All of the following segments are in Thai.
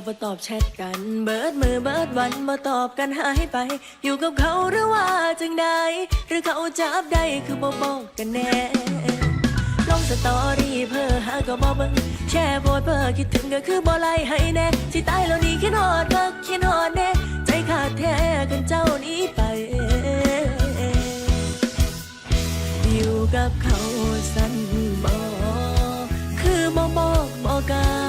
มาบ่ตอบแชทกัน เบิดมือเบิดวันบ่ตอบกันหายไป อยู่กับเขาหรือว่าจังใดหรือเขาจับได้คือบ่บอกกันแน่ลงสตอรี่เพื่อหาก็บ่เบิ่งแชร์โพสเพื่อคิดถึงก็คือบ่ไล่ให้แน่สิตายแล้วนี่คิดฮอดก็คิดฮอดแน่ใจขาดแท้กันเจ้านี้ไปอยู่กับเขาสั้นบ่คือบ่บอกบ่กล่า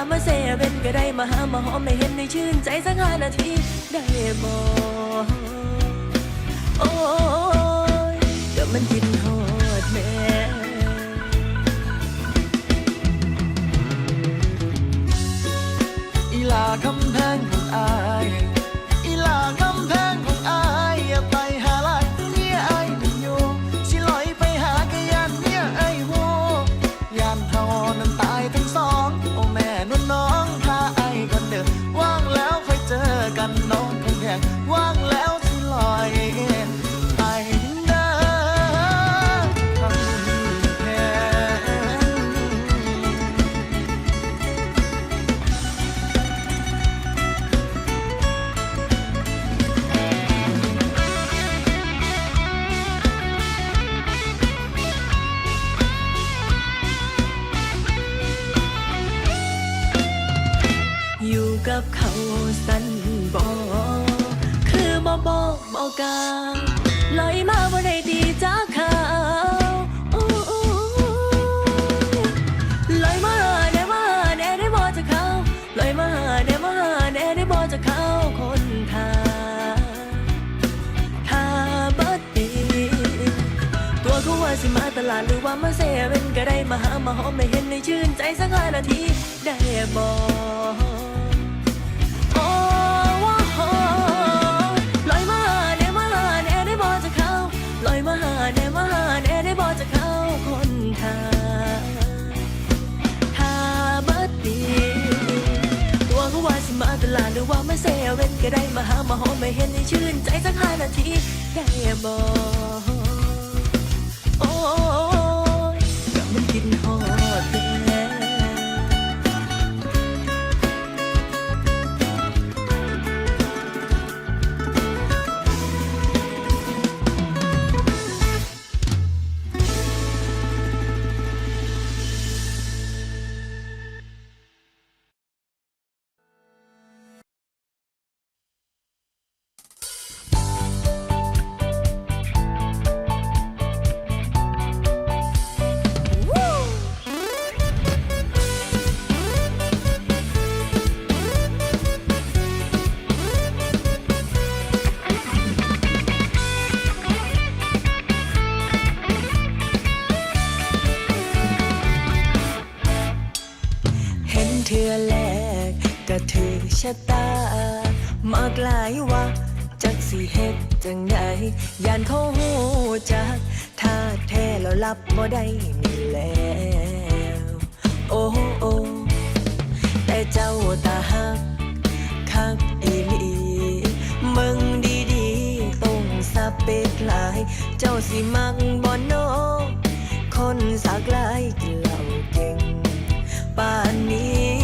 ว่ามาเซเว่นก็ได้มาหามาหอมไม่เห็นในชื่นใจสักห้านาทีได้บ่โอ้ยก็มันกินฮอดแม่อีลาคำ กับเขาสันบ่คือบ่บอกบ่กล่าวลอยมาบ่ได้ดีจากเขาโอ้ลอยมาแน่มาแน่ได้บ่จากเขาลอยมาแน่มาแน่ได้บ่จากเขาคนทางถ้าบัดดีตัวเขาว่าสิมาตลาดหรือว่ามาเซเว่นก็ได้มาหามาหอมไม่เห็นในชื่นใจสักห้านาทีได้บ เซเว่นก็ได้มาหามาหอมไม่เห็นในชื่นใจสักห้านาทีได้บอกโอ้ ถือชะตามากหลายว่าจักสิเฮ็ดจังใดยานเขาหูจักถ้าแท้แล้วรับบ่ได้นี่แล้วโอ้โอ้แต่เจ้าตาหักคักอีหลีมึงดีๆต้องสะเปกหลาย เจ้าสิมักบ่โนคนสักหลายกินเหล้าเก่งป่านนี้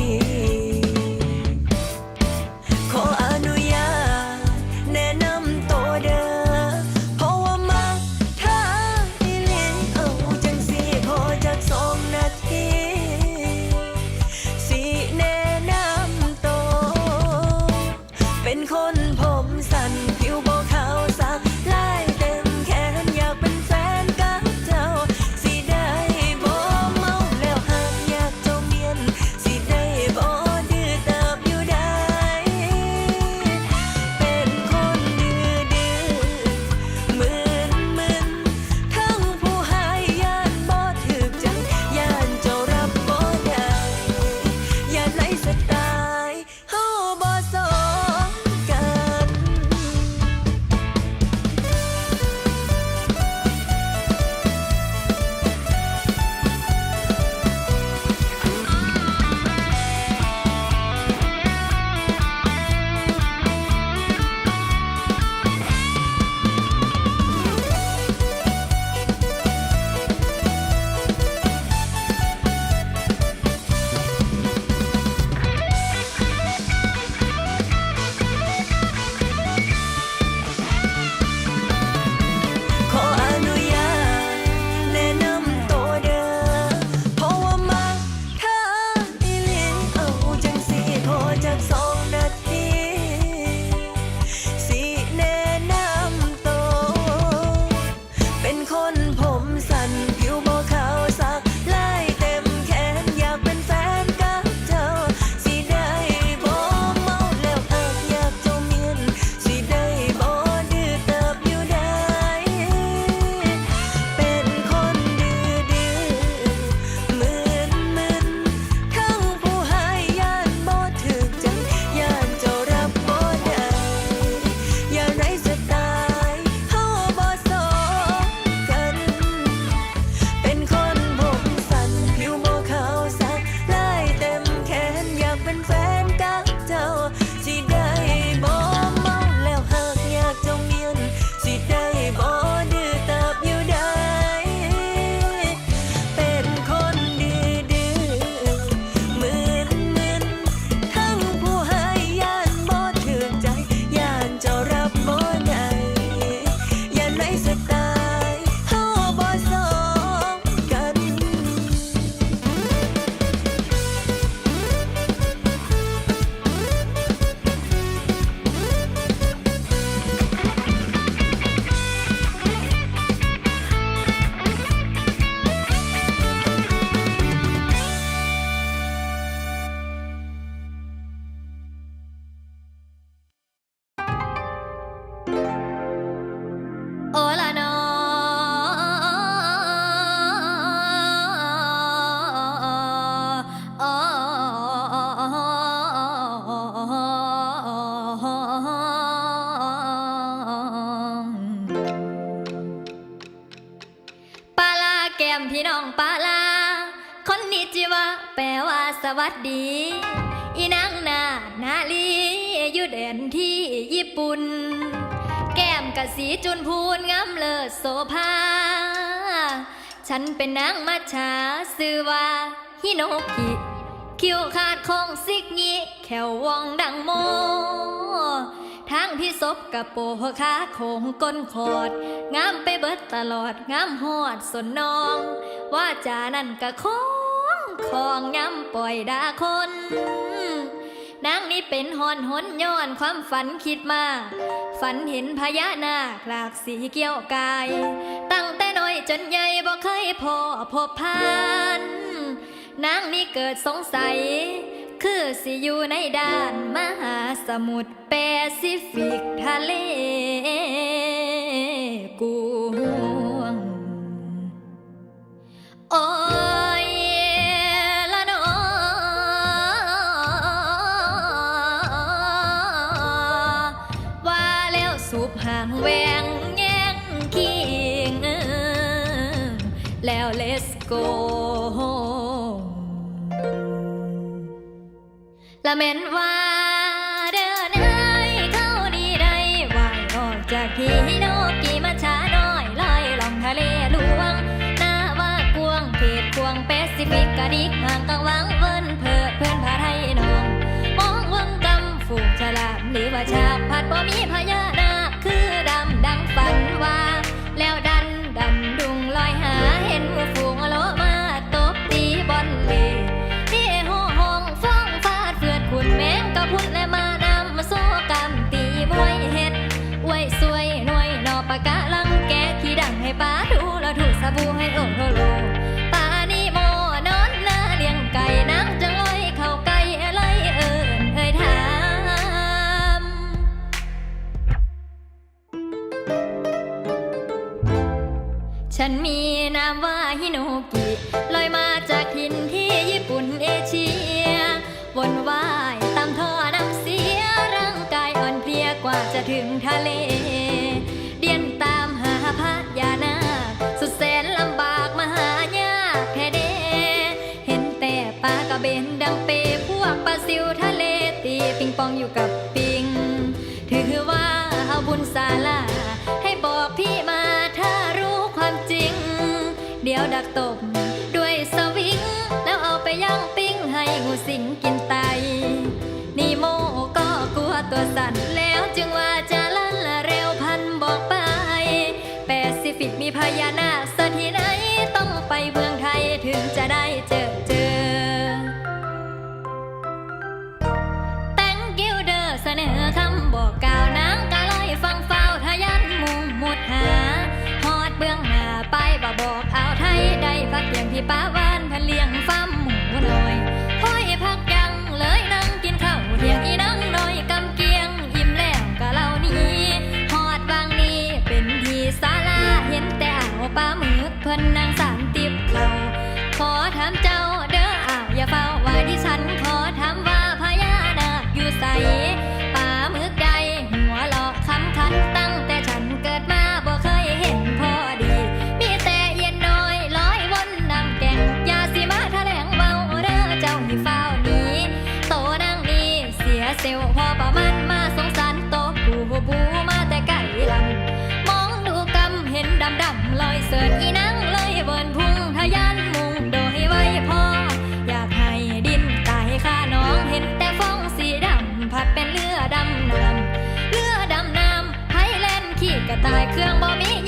วัสดี อีนางนานาลีอยู่แดนที่ญี่ปุ่น แก้มกะสีจุนพูนงามเลิศโสภา ฉันเป็นนางมัจฉาซือว่าฮิโนกิคิวขาดคงซิกงี้แขววองดังโม ทางพี่ศพกับโปหัวขาโคงก้นขอด งามไปเบิดตลอด งามหอดสนน้อง ว่าจานั่นกะค ของย้ำปล่อยดาคน นางนี้เป็นหอนหนย้อนความฝันคิดมา ฝันเห็นพญานาคหลากสีเกี่ยวกาย ตั้งแต่น้อยจนใหญ่บ่เคยพอพบผ่านนางนี่เกิดสงสัย คือสิอยู่ในด้านมหาสมุทรแปซิฟิกทะเลกวงโอ้ แล้ว let's go ละเม็นว่าเดินให้เข้าดีได้วายออกจากที่โนกีมาช้าน้อยลอยลองทะเลหลวงหน้าว่ากวงเขตควงแปซิฟิกกะดิกห่างกังวังเวินเพิดเพื่อนพาไทยน้อง มองเวังกำฝูงฉลามหรือว่าชาบผัดบ่มีพญาน มีนามว่าฮิโนกิลอยมาจากถิ่นที่ญี่ปุ่นเอเชียวนว่ายตามท่อน้ำเสียร่างกายอ่อนเพลียกว่าจะถึงทะเล เดียนตามหาพระยานาสุดแสนลำบากมหายากแท้เด เห็นแต่ปลากระเบนดังเปพวกปลาซิวทะเลตีปิงปองอยู่กับปิง ถือว่าเอาบุญศาลา ยวดักตบด้วยสวิง แล้วเอาไปย่างปิ้งให้งูสิงกินไต นี่โมก็กลัวตัวสั่นแล้วจึงว่าจะ ที่ป้าวานเพันเลี้ยงฟา ตายเครื่องบ่มี